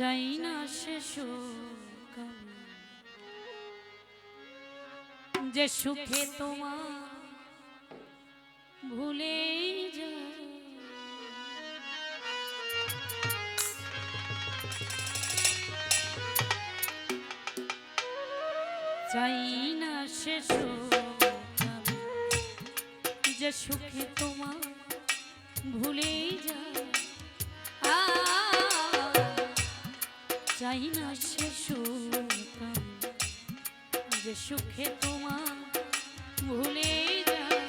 চাই না সে সুখ যে সুখে তোমার ভুলে যায় চাই না সে সুখ যে সুখে তোমার ভুলে যায় চাই না সে সুখ যে সুখে তোমার ভুলে যায়।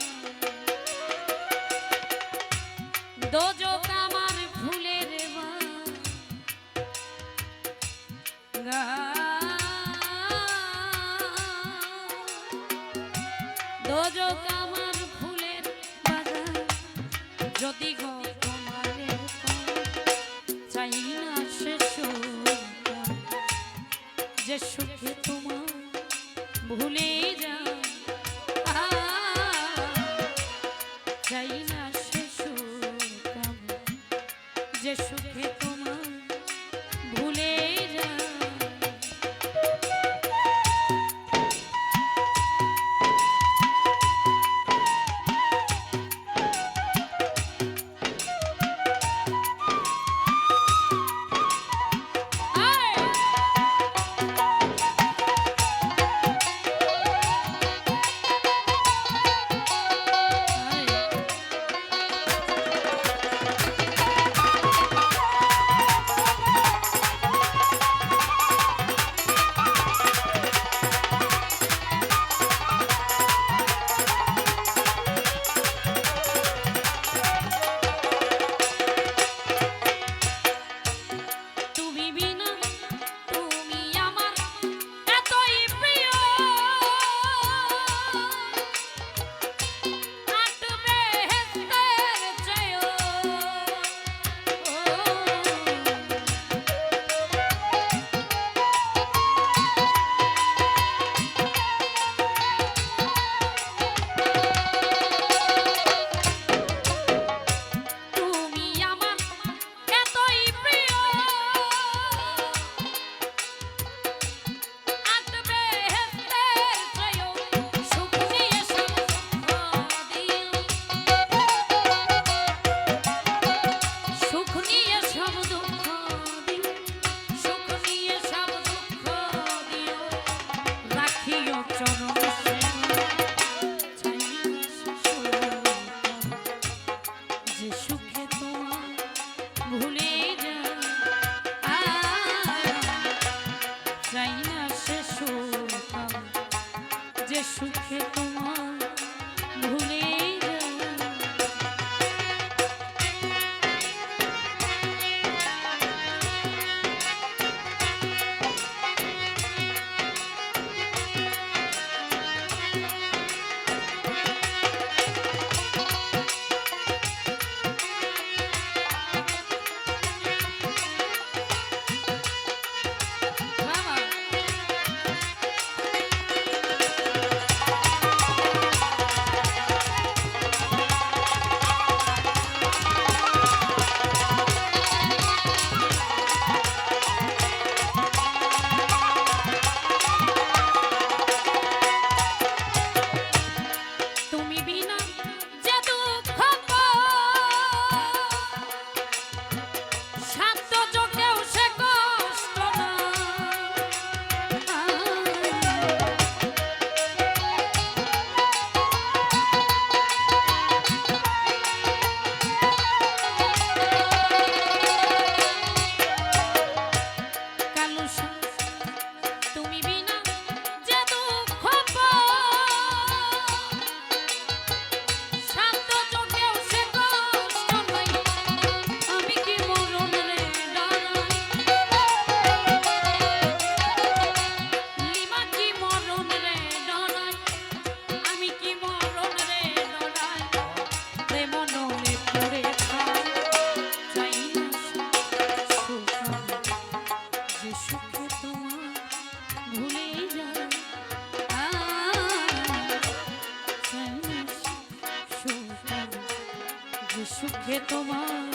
দোজক আমার ফুলের দোজক যে সুখে তোমার ভুলে সুখে সুখে তোমার